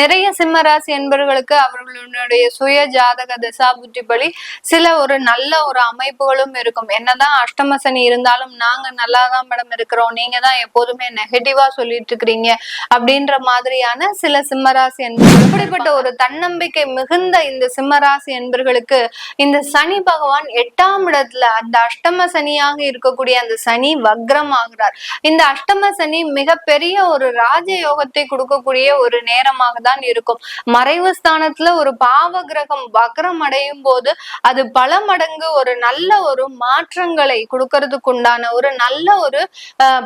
நிறைய சிம்மராசி என்பவர்களுக்கு அவர்களுடைய சுய ஜாதக திசா புத்திப்படி சில ஒரு நல்ல ஒரு அமைப்புகளும் இருக்கும். என்னதான் அஷ்டம சனி இருந்தாலும் நாங்க நல்லா தான் மேடம் இருக்கிறோம். நீங்க தான் எப்போதுமே நெகட்டிவா சொல்லிட்டு இருக்கிறீங்க அப்படின்ற மாதிரியான சில சிம்மராசி என்பது இப்படிப்பட்ட ஒரு தன்னம்பிக்கை மிகுந்த இந்த சிம்மராசி என்பர்களுக்கு இந்த சனி பகவான் எட்டாம் இடத்துல அந்த அஷ்டம சனியாக இருக்கக்கூடிய அந்த சனி வக்ரம் ஆகிறார். இந்த அஷ்டம சனி மிகப்பெரிய ஒரு ராஜயோகத்தை கொடுக்கக்கூடிய ஒரு நேரமாக தான் இருக்கும். மறைவு ஸ்தானத்துல ஒரு பாவ கிரகம் வக்ரம் அடையும் போது அது பல மடங்கு ஒரு நல்ல ஒரு மாற்றங்களை கொடுக்கறதுக்கு உண்டான ஒரு நல்ல ஒரு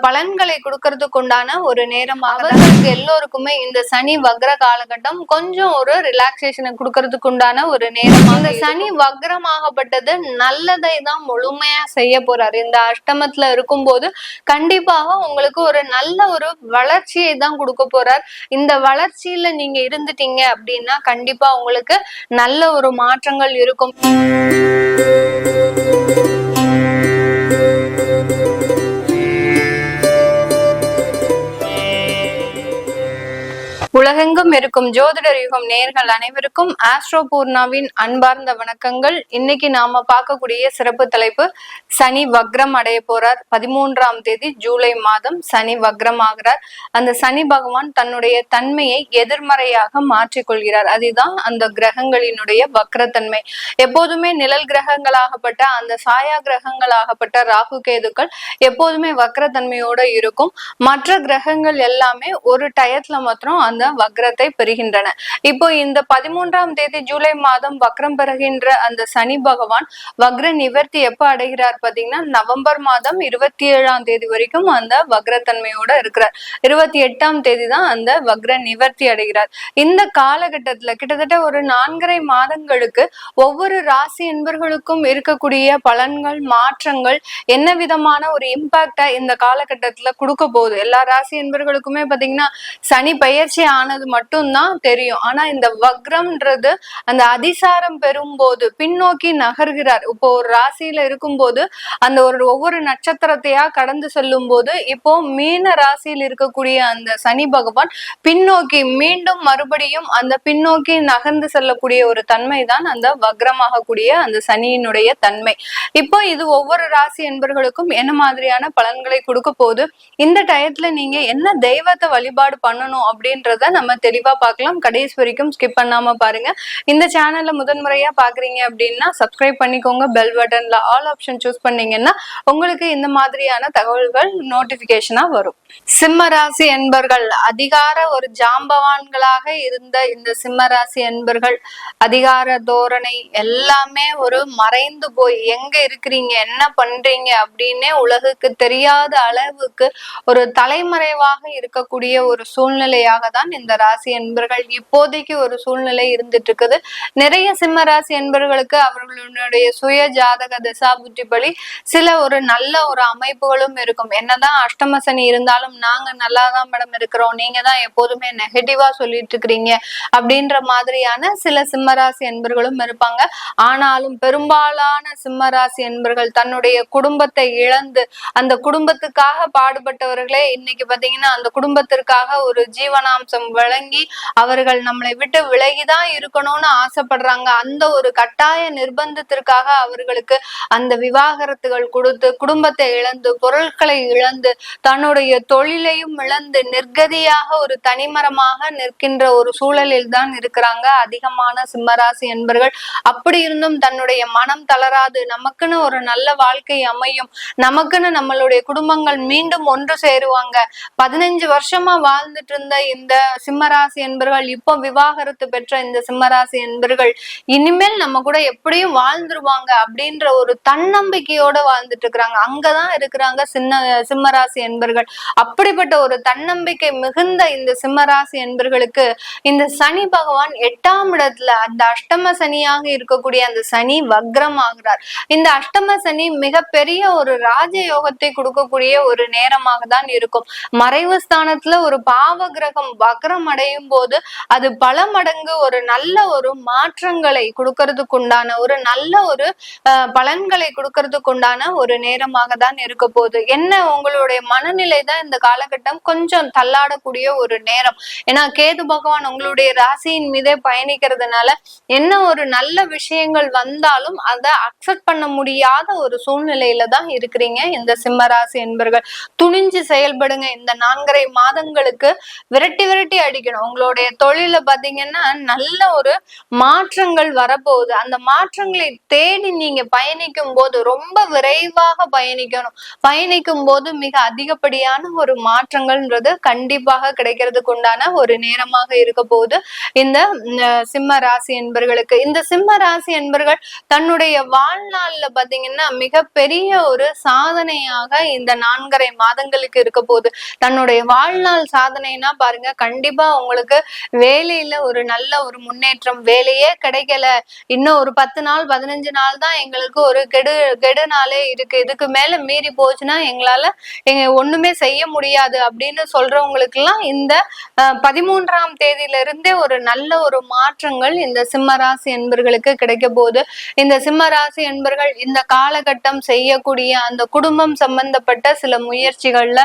பலன்களை கொடுக்கறதுக்கு உண்டான ஒரு நேரமாக அவர்களுக்கு எல்லோருக்குமே இந்த சனி வக்ர காலகட்டம் கொஞ்சம் ஒரு ரிலாக்ஸேஷனை கொடுக்கறதுக்கு உண்டான ஒரு நேரம் இந்த சனி வக்ரமாகப்பட்டது நல்லதை தான் முழுமையா செய்ய போறாரு. இந்த அஷ்டமத்துல இருக்கும்போது கண்டிப்பாக உங்களுக்கு ஒரு நல்ல ஒரு வளர்ச்சியை தான் கொடுக்க போறார். இந்த வளர்ச்சியில நீங்க இருந்துட்டீங்க அப்படின்னா கண்டிப்பா உங்களுக்கு நல்ல ஒரு மாற்றங்கள் இருக்கும். உலகெங்கும் இருக்கும் ஜோதிடர் யுகம் நேர்கள் அனைவருக்கும் ஆஸ்ட்ரோ பூர்ணாவின் அன்பார்ந்த வணக்கங்கள். இன்னைக்கு நாம பார்க்கக்கூடிய சிறப்பு தலைப்பு சனி வக்ரம் அடைய போறார். பதிமூன்றாம் தேதி ஜூலை மாதம் சனி வக்ரம் ஆகிறார். அந்த சனி பகவான் தன்னுடைய தன்மையை எதிர்மறையாக மாற்றிக்கொள்கிறார். அதுதான் அந்த கிரகங்களினுடைய வக்ரத்தன்மை. எப்போதுமே நிழல் கிரகங்களாகப்பட்ட அந்த சாயா கிரகங்களாகப்பட்ட ராகு கேதுக்கள் எப்போதுமே வக்ரத்தன்மையோட இருக்கும். மற்ற கிரகங்கள் எல்லாமே ஒரு டயத்துல மாத்திரம் அந்த வக்ரத்தை பெறுகின்றன. இப்போ இந்த பதிமூன்றாம் தேதி ஜூலை மாதம் வக்ரம் பெறுகின்ற அந்த சனி பகவான் வக்ர நிவர்த்தி எப்ப அடைகிறார் பாத்தீங்கன்னா நவம்பர் மாதம் இருபத்தி ஏழாம் தேதி வரைக்கும் அந்த வக்ரத்தன்மையோட இருக்கிறார். இருபத்தி எட்டாம் தேதி தான் அந்த வக்ர நிவர்த்தி அடைகிறார். இந்த காலகட்டத்துல கிட்டத்தட்ட ஒரு நான்கரை மாதங்களுக்கு ஒவ்வொரு ராசி என்பர்களுக்கும் இருக்கக்கூடிய பலன்கள் மாற்றங்கள் என்ன விதமான ஒரு இம்பாக்டா இந்த காலகட்டத்துல கொடுக்க போகுது. எல்லா ராசி என்பர்களுக்குமே பாத்தீங்கன்னா சனி பயிற்சி ஆனது மட்டும்தான் தெரியும். ஆனா இந்த வக்ரம்ன்றது அந்த அதிசாரம் பெறும்போது பின்னோக்கி நகர்கிறார். இப்போ ஒரு ராசியில இருக்கும்போது அந்த ஒரு ஒவ்வொரு நட்சத்திரத்தையா கடந்து செல்லும் போது இப்போ மீன ராசியில் இருக்கக்கூடிய அந்த சனி பகவான் பின்னோக்கி மீண்டும் மறுபடியும் அந்த பின்னோக்கி நகர்ந்து செல்லக்கூடிய ஒரு தன்மை தான் அந்த வக்ரமாகக்கூடிய அந்த சனியினுடைய தன்மை. இப்போ இது ஒவ்வொரு ராசி என்பர்களுக்கும் என்ன மாதிரியான பலன்களை கொடுக்க போகுது? இந்த டயத்துல நீங்க என்ன தெய்வத்தை வழிபாடு பண்ணணும் அப்படின்றத நம்ம தெளிவா பார்க்கலாம். கடைசி வரைக்கும் ஸ்கிப் பண்ணாம பாருங்க. இந்த சேனல்ல முதன்முறையா பாக்குறீங்க அப்படின்னா சப்ஸ்கிரைப் பண்ணிக்கோங்க. பெல் பட்டன்ல ஆல் ஆப்ஷன் சூஸ் பண்ணீங்கன்னா உங்களுக்கு இந்த மாதிரியான தகவல்கள் நோட்டிபிகேஷனா வரும். சிம்ம ராசி என்பர்கள் அதிகார ஒரு ஜாம்பவான்களாக இருந்த இந்த சிம்ம ராசி என்பர்கள் அதிகார தோரணை எல்லாமே ஒரு மறைந்து போய் எங்க இருக்கிறீங்க? என்ன பண்றீங்க? அப்படின்னே உலகுக்கு தெரியாத அளவுக்கு ஒரு தலைமறைவாக இருக்கக்கூடிய ஒரு சூழ்நிலையாக தான் இந்த ராசி என்பர்கள் இப்போதைக்கு ஒரு சூழ்நிலை இருந்துட்டு இருக்குது நிறைய சிம்ம ராசி என்பர்களுக்கு அவர்களுடைய சுய ஜாதக திசா புத்திப்படி சில ஒரு நல்ல ஒரு அமைப்புகளும் இருக்கும். என்னதான் அஷ்டம சனி இருந்தாலும் நாங்க நல்லா தான் மேடம் இருக்கிறோம். நீங்க தான் எப்போதுமே நெகட்டிவா சொல்லிட்டு இருக்கிறீங்க அப்படின்ற மாதிரியான சில சிம்மராசி என்பர்களும் இருப்பாங்க. ஆனாலும் பெரும்பாலான சிம்மராசி என்பர்கள் தன்னுடைய குடும்பத்தை இழந்து அந்த குடும்பத்துக்காக பாடுபட்டவர்களே இன்னைக்கு பாத்தீங்கன்னா அந்த குடும்பத்திற்காக ஒரு ஜீவனாம்சம் வழங்கி அவர்கள் நம்மளை விட்டு விலகிதான் இருக்கணும்னு ஆசைப்படுறாங்க. அந்த ஒரு கட்டாய நிர்பந்தத்திற்காக அவர்களுக்கு அந்த விவாகரத்துகள் கொடுத்து குடும்பத்தை இழந்து பொருட்களை இழந்து தன்னுடைய தொழிலையும் இழந்து நிர்கதியாக ஒரு தனிமரமாக நிற்கின்ற ஒரு சூழலில் தான் இருக்கிறாங்க. அதிகமான சிம்மராசி என்பர்கள். அப்படி இருந்தும் தன்னுடைய மனம் தளராது. நமக்குன்னு ஒரு நல்ல வாழ்க்கை அமையும். நமக்குன்னு நம்மளுடைய குடும்பங்கள் மீண்டும் ஒன்று சேருவாங்க. பதினஞ்சு வருஷமா வாழ்ந்துட்டு இருந்த இந்த சிம்மராசி என்பர்கள் இப்போ விவாகரத்து பெற்ற இந்த சிம்மராசி என்பர்கள் இனிமேல் நம்ம கூட எப்படியும் வாழ்ந்துருவாங்க அப்படின்ற ஒரு தன்னம்பிக்கையோட வாழ்ந்துட்டு இருக்கிறாங்க அங்கதான் இருக்கிறாங்க சின்ன சிம்மராசி என்பர்கள். அப்படிப்பட்ட ஒரு தன்னம்பிக்கை மிகுந்த இந்த சிம்மராசி என்பர்களுக்கு இந்த சனி பகவான் எட்டாம் இடத்துல அந்த அஷ்டம சனியாக இருக்கக்கூடிய அந்த சனி வக்ரம் ஆகிறார் இந்த அஷ்டம சனி மிகப்பெரிய ஒரு ராஜயோகத்தை கொடுக்கக்கூடிய ஒரு நேரமாக தான் இருக்கும். மறைவு ஸ்தானத்துல ஒரு பாவ கிரகம் வக்ர மாற்றம் அடையும் போது அது பல மடங்கு ஒரு நல்ல ஒரு மாற்றங்களை கொடுக்கறதுக்கு உண்டான ஒரு நல்ல ஒரு பலன்களை கொடுக்கறதுக்கு உண்டான ஒரு நேரமாக தான் இருக்க போகுது. என்ன உங்களுடைய மனநிலை தான் இந்த காலகட்டம் கொஞ்சம் தள்ளாடக்கூடிய ஒரு நேரம். ஏன்னா கேது பகவான் உங்களுடைய ராசியின் மீதே பயணிக்கிறதுனால என்ன ஒரு நல்ல விஷயங்கள் வந்தாலும் அதை அக்செப்ட் பண்ண முடியாத ஒரு சூழ்நிலையில தான் இருக்கிறீங்க இந்த சிம்மராசி என்பர்கள். துணிஞ்சு செயல்படுங்க. இந்த நான்கரை மாதங்களுக்கு விரட்டி விரட்டி அடிக்கணும். உங்களுடைய தொழில பாத்தீங்கன்னா நல்ல ஒரு மாற்றங்கள் வரப்போகுது. அந்த மாற்றங்களை தேடி நீங்க பயணிக்கும் போது ரொம்ப விரைவாக பயணிக்கணும். பயணிக்கும் போது மிக அதிகப்படியான ஒரு மாற்றங்கள்ன்றது கண்டிப்பாக கிடைக்கிறதுக்கு உண்டான ஒரு நேரமாக இருக்க போகுது. இந்த சிம்ம ராசி என்பர்களுக்கு. இந்த சிம்ம ராசி என்பர்கள் தன்னுடைய வாழ்நாள்ல பாத்தீங்கன்னா மிகப்பெரிய ஒரு சாதனையாக இந்த நான்கரை மாதங்களுக்கு இருக்க போகுது. தன்னுடைய வாழ்நாள் சாதனைனா பாருங்க கண்டிப்பா உங்களுக்கு வேலையில ஒரு நல்ல ஒரு முன்னேற்றம் வேலையே கிடைக்கல. இன்னும் ஒரு பத்து நாள் பதினஞ்சு நாள் தான் எங்களுக்கு ஒரு கெடு கெடு நாளே இருக்கு. இதுக்கு மேல மீறி போச்சுன்னா எங்களால எங்க ஒண்ணுமே செய்ய முடியாது அப்படின்னு சொல்றவங்களுக்கு எல்லாம் இந்த பதிமூன்றாம் தேதியில இருந்தே ஒரு நல்ல ஒரு மாற்றங்கள் இந்த சிம்மராசி என்பர்களுக்கு கிடைக்க போகுது. இந்த சிம்மராசி என்பர்கள் இந்த காலகட்டம் செய்யக்கூடிய அந்த குடும்பம் சம்பந்தப்பட்ட சில முயற்சிகள்ல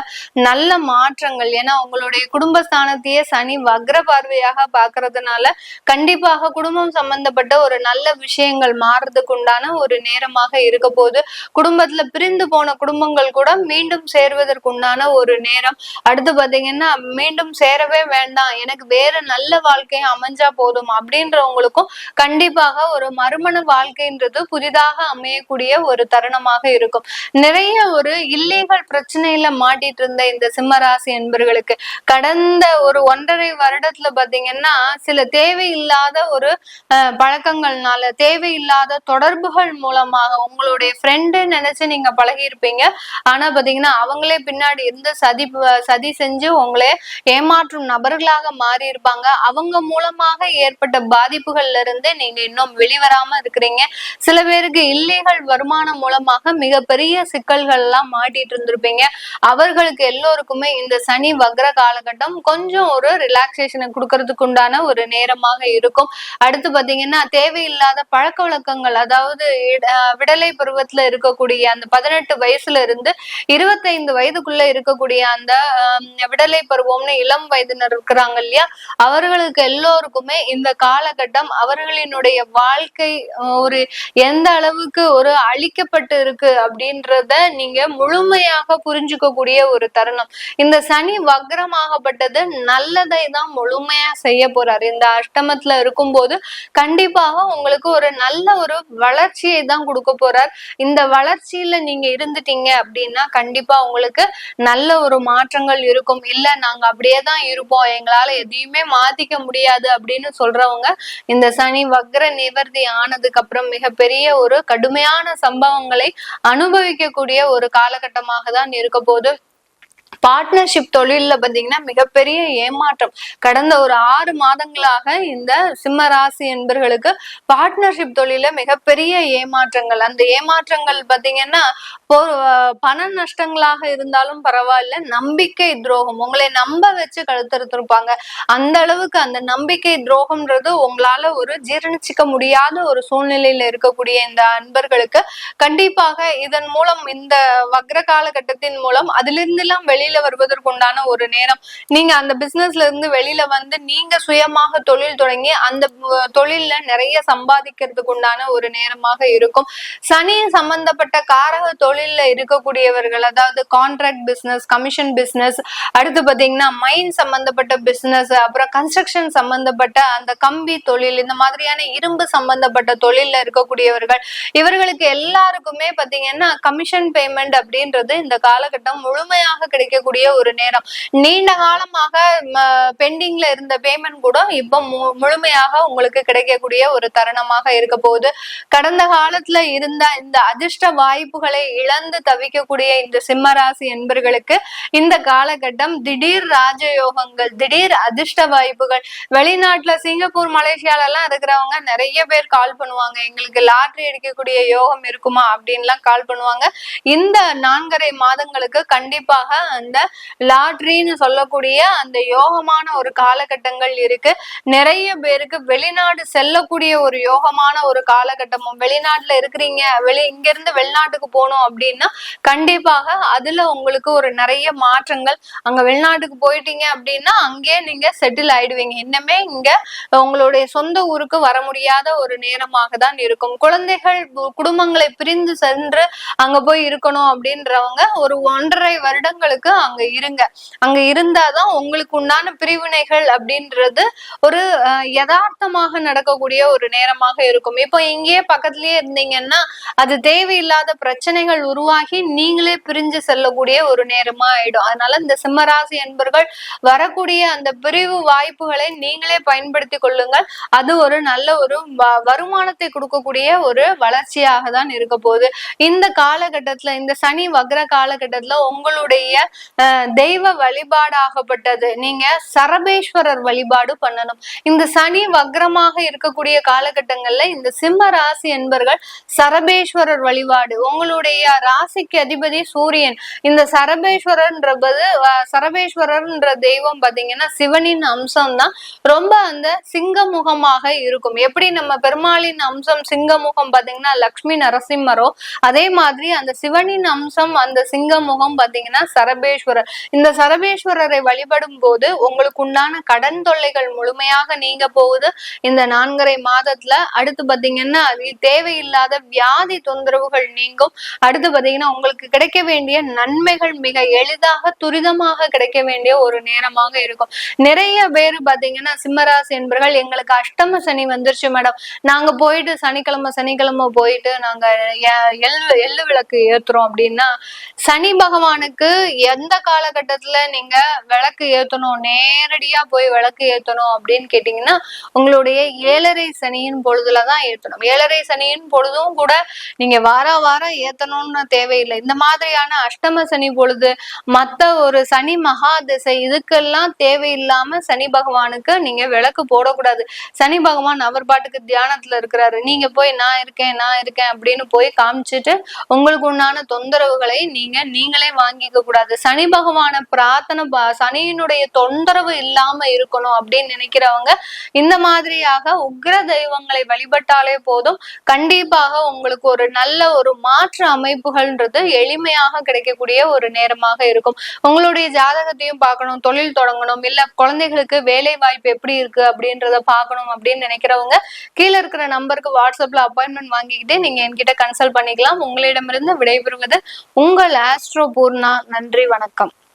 நல்ல மாற்றங்கள். ஏன்னா உங்களுடைய குடும்பஸ்தானத்தையே சனி வக்ர பார்வையாக பாக்குறதுனால கண்டிப்பாக குடும்பம் சம்பந்தப்பட்ட ஒரு நல்ல விஷயங்கள் மாறுறதுக்கு உண்டான ஒரு நேரமாக இருக்க போது குடும்பத்துல பிரிந்து போன குடும்பங்கள் கூட மீண்டும் சேர்வதற்கு உண்டான ஒரு நேரம். அடுத்து பாத்தீங்கன்னா மீண்டும் சேரவே வேண்டாம். எனக்கு வேற நல்ல வாழ்க்கை அமைஞ்சா போதும் அப்படின்றவங்களுக்கும் கண்டிப்பாக ஒரு மறுமண வாழ்க்கைன்றது புதிதாக அமையக்கூடிய ஒரு தருணமாக இருக்கும். நிறைய ஒரு இல்லீகல் பிரச்சனையில மாட்டிட்டு இருந்த இந்த சிம்மராசி என்பர்களுக்கு கடந்த ஒரு ஒன்றரை வருடத்துல பாத்தீங்கன்னா சில தேவையில்லாத ஒரு பழக்கங்கள்னால தேவையில்லாத தொடர்புகள் மூலமாக உங்களுடைய ஃப்ரெண்டு நினைச்சு நீங்க பழகி இருப்பீங்க ஆனா பாத்தீங்கன்னா அவங்களே பின்னாடி இருந்து சதி சதி செஞ்சு உங்களே ஏமாற்றும் நபர்களாக மாறி இருப்பாங்க அவங்க மூலமாக ஏற்பட்ட பாதிப்புகள்ல இருந்து நீங்க இன்னும் வெளிவராம இருக்கிறீங்க. சில பேருக்கு இல்லைகள் வருமானம் மூலமாக மிகப்பெரிய சிக்கல்கள் எல்லாம் மாட்டிட்டு இருந்திருப்பீங்க. அவர்களுக்கு எல்லோருக்குமே இந்த சனி வக்ர காலகட்டம் கொஞ்சம் ஒரு ரிலாக்ஸேஷனை கொடுக்கறதுக்கு உண்டான ஒரு நேரமாக இருக்கும். அடுத்து பாத்தீங்கன்னா தேவையில்லாத பழக்க வழக்கங்கள் அதாவது விடலை பருவத்துல இருக்கக்கூடிய அந்த பதினெட்டு வயசுல இருந்து இருபத்தைந்து வயதுக்குள்ள இருக்கக்கூடிய அந்த விடலை பருவம்னு இளம் வயதினர் இருக்கிறாங்க இல்லையா? அவர்களுக்கு எல்லோருக்குமே இந்த காலகட்டம் அவர்களினுடைய வாழ்க்கை ஒரு எந்த அளவுக்கு ஒரு அழிக்கப்பட்டு இருக்கு அப்படின்றத நீங்க முழுமையாக புரிஞ்சுக்கக்கூடிய ஒரு தருணம். இந்த சனி வக்ரமாகப்பட்டது நல்லதை தான் முழுமையா செய்ய போறாரு. இந்த அஷ்டமத்துல இருக்கும்போது கண்டிப்பாக உங்களுக்கு ஒரு நல்ல ஒரு வளர்ச்சியை தான் கொடுக்க போறார். இந்த வளர்ச்சியில நீங்க இருந்துட்டீங்க அப்படின்னா கண்டிப்பா உங்களுக்கு நல்ல ஒரு மாற்றங்கள் இருக்கும். இல்ல நாங்க அப்படியே தான் இருப்போம். எங்களால எதையுமே மாத்திக்க முடியாது அப்படின்னு சொல்றவங்க இந்த சனி வக்ர நிவர்த்தி ஆனதுக்கு அப்புறம் மிகப்பெரிய ஒரு கடுமையான சம்பவங்களை அனுபவிக்கக்கூடிய ஒரு காலகட்டமாக தான் இருக்க போது பார்ட்னர்ஷிப் தொழில்ல பாத்தீங்கன்னா மிகப்பெரிய ஏமாற்றம். கடந்த ஒரு ஆறு மாதங்களாக இந்த சிம்ம ராசி என்பர்களுக்கு பார்ட்னர்ஷிப் தொழில மிகப்பெரிய ஏமாற்றங்கள். அந்த ஏமாற்றங்கள் பாத்தீங்கன்னா பண நஷ்டங்களாக இருந்தாலும் பரவாயில்ல நம்பிக்கை துரோகம். உங்களை நம்ப வச்சு கழுத்தறுத்திருப்பாங்க. அந்த அளவுக்கு அந்த நம்பிக்கை துரோகம்ன்றது உங்களால ஒரு ஜீரணிச்சிக்க முடியாத ஒரு சூழ்நிலையில இருக்கக்கூடிய இந்த அன்பர்களுக்கு கண்டிப்பாக இதன் மூலம் இந்த வக்ர காலகட்டத்தின் மூலம் அதிலிருந்து எல்லாம் வெளியில வருவதற்குண்டான ஒரு நேரம். நீங்க அந்த பிசினஸ்ல இருந்து வெளியில வந்து நீங்க சுயமாக தொழில் தொடங்கி அந்த தொழில்ல நிறைய சம்பாதிக்கிறதுக்கு உண்டான ஒரு நேரமாக இருக்கும். சனி சம்பந்தப்பட்ட காரக தொழில்ல இருக்கக்கூடியவர்கள் அதாவது கான்ட்ராக்ட் பிசினஸ் கமிஷன் பிசினஸ் அடுத்து பாத்தீங்கன்னா மைன் சம்பந்தப்பட்ட பிசினஸ் அப்புறம் கன்ஸ்ட்ரக்ஷன் சம்பந்தப்பட்ட அந்த கம்பி தொழில் இந்த மாதிரியான இரும்பு சம்பந்தப்பட்ட தொழில்ல இருக்கக்கூடியவர்கள் இவர்களுக்கு எல்லாருக்குமே பாத்தீங்கன்னா கமிஷன் பேமெண்ட் அப்படின்றது இந்த காலகட்டம் முழுமையாக கிடைக்கக்கூடிய ஒரு நேரம். நீண்ட காலமாக பெண்டிங்ல இருந்த பேமெண்ட் கூட இப்ப முழுமையாக உங்களுக்கு கிடைக்கக்கூடிய ஒரு தருணமாக இருக்க போகுது. கடந்த காலத்துல இருந்த இந்த அதிர்ஷ்ட வாய்ப்புகளை இழந்து தவிக்கக்கூடிய இந்த சிம்மராசி என்பர்களுக்கு இந்த காலகட்டம் திடீர் ராஜயோகங்கள் திடீர் அதிர்ஷ்ட வாய்ப்புகள். வெளிநாட்டுல சிங்கப்பூர் மலேசியால எல்லாம் இருக்கிறவங்க நிறைய பேர் கால் பண்ணுவாங்க. எங்களுக்கு லாட்ரி அடிக்கக்கூடிய யோகம் இருக்குமா? அப்படின்லாம் கால் பண்ணுவாங்க. இந்த நான்கரை மாதங்களுக்கு கண்டிப்பாக அந்த லாட்ரின்னு சொல்லக்கூடிய அந்த யோகமான ஒரு காலகட்டங்கள் இருக்கு. நிறைய பேருக்கு வெளிநாடு செல்லக்கூடிய ஒரு யோகமான ஒரு காலகட்டமும் வெளிநாட்டுல இருக்கிறீங்க வெளி இங்க இருந்து வெளிநாட்டுக்கு போகணும் அப்படின்னா கண்டிப்பாக அதுல உங்களுக்கு ஒரு நிறைய மாற்றங்கள். அங்க வெளிநாட்டுக்கு போயிட்டீங்க அப்படின்னா அங்கேயே நீங்க செட்டில் ஆயிடுவீங்க. இன்னமே இங்க உங்களுடைய சொந்த ஊருக்கு வர முடியாத ஒரு நேரமாக தான் இருக்கும். குழந்தைகள் குடும்பங்களை பிரிந்து சென்று அங்க போய் இருக்கணும் அப்படின்றவங்க ஒரு ஒன்றரை வருடங்களுக்கு அங்க இருங்க. அங்க இருந்தாதான் உங்களுக்கு உண்டான பிரிவினைகள் அப்படின்றது ஒரு யதார்த்தமாக நடக்கக்கூடிய ஒரு நேரமாக இருக்கும். இப்போ இங்கேயே பக்கத்துலயே இருந்தீங்கன்னா அது தேவையில்லாத பிரச்சனைகள் உருவாகி நீங்களே பிரிஞ்சு செல்லக்கூடிய ஒரு நேரமா ஆயிடும். அதனால இந்த சிம்மராசி என்பர்கள் வரக்கூடிய அந்த பிரிவு வாய்ப்புகளை நீங்களே பயன்படுத்தி கொள்ளுங்கள். அது ஒரு நல்ல ஒரு வருமானத்தை கொடுக்கக்கூடிய ஒரு வளர்ச்சியாக தான் இருக்க போகுது. இந்த காலகட்டத்துல இந்த சனி வக்ர காலகட்டத்துல உங்களுடைய தெய்வ வழிபாடாகப்பட்டது. நீங்க சரபேஸ்வரர் வழிபாடு பண்ணணும். இந்த சனி வக்ரமாக இருக்கக்கூடிய காலகட்டங்கள்ல இந்த சிம்ம ராசி என்பர்கள் சரபேஸ்வரர் வழிபாடு. உங்களுடைய ராசிக்கு அதிபதி சூரியன். இந்த சரபேஸ்வரர்ன்றது சரபேஸ்வரர்ன்ற தெய்வம் பாத்தீங்கன்னா சிவனின் அம்சம் தான் ரொம்ப அந்த சிங்கமுகமாக இருக்கும். எப்படி நம்ம பெருமாளின் அம்சம் சிங்கமுகம் பாத்தீங்கன்னா லக்ஷ்மி நரசிம்மரோ அதே மாதிரி அந்த சிவனின் அம்சம் அந்த சிங்கமுகம் பாத்தீங்கன்னா சரபே சரபேஸ்வரர். இந்த சரபேஸ்வரரை வழிபடும் போது உங்களுக்கு உண்டான கடன் தொல்லைகள் முழுமையாக நீங்க போகுது. இந்த நான்கரை மாதத்துல அடுத்து பாத்தீங்கன்னா அது தேவையில்லாத வியாதி தொந்தரவுகள் நீங்கும். அடுத்து பாத்தீங்கன்னா உங்களுக்கு கிடைக்க வேண்டிய நன்மைகள் மிக எளிதாக துரிதமாக கிடைக்க வேண்டிய ஒரு நேரமாக இருக்கும். நிறைய பேர் பாத்தீங்கன்னா சிம்மராசி என்பர்கள் எங்களுக்கு அஷ்டம சனி வந்துருச்சு மேடம். நாங்க போயிட்டு சனிக்கிழமை சனிக்கிழமை போயிட்டு நாங்க எள்ளு எள்ளு விளக்கு ஏத்துறோம் அப்படின்னா சனி பகவானுக்கு எந்த காலகட்டத்துல நீங்க விளக்கு ஏத்தணும் நேரடியா போய் விளக்கு ஏத்தணும் அப்படின்னு கேட்டீங்கன்னா உங்களுடைய ஏழரை சனியின் பொழுதுலதான் ஏத்தணும். ஏழரை சனியின் பொழுதும் கூட நீங்க வார வாரம் ஏத்தணும்னு தேவையில்லை. இந்த மாதிரியான அஷ்டம சனி பொழுது மத்த ஒரு சனி மகா திசை இதுக்கெல்லாம் தேவையில்லாம சனி பகவானுக்கு நீங்க விளக்கு போடக்கூடாது. சனி பகவான் அவர் பாட்டுக்கு தியானத்துல இருக்கிறாரு. நீங்க போய் நான் இருக்கேன் நான் இருக்கேன் அப்படின்னு போய் காமிச்சிட்டு உங்களுக்கு உண்டான தொந்தரவுகளை நீங்க நீங்களே வாங்கிக்க கூடாது. சனி பகவான பிரார்த்தனை சனியினுடைய தொந்தரவு இல்லாம இருக்கணும் அப்படின்னு நினைக்கிறவங்க இந்த மாதிரியாக உக்ர தெய்வங்களை வழிபட்டாலே போதும். கண்டிப்பாக உங்களுக்கு ஒரு நல்ல ஒரு மாற்று அமைப்புகள்ன்றது எளிமையாக கிடைக்கக்கூடிய ஒரு நேரமாக இருக்கும். உங்களுடைய ஜாதகத்தையும் பார்க்கணும் தொழில் தொடங்கணும் இல்ல குழந்தைகளுக்கு வேலை வாய்ப்பு எப்படி இருக்கு அப்படின்றத பார்க்கணும் அப்படின்னு நினைக்கிறவங்க கீழே இருக்கிற நம்பருக்கு வாட்ஸ்அப்ல அப்பாயின்மெண்ட் வாங்கிக்கிட்டு நீங்க என்கிட்ட கன்சல்ட் பண்ணிக்கலாம். உங்களிடமிருந்து விடைபெறுவது உங்கள் ஆஸ்ட்ரோ பூர்ணா. நன்றி வணக்கம்.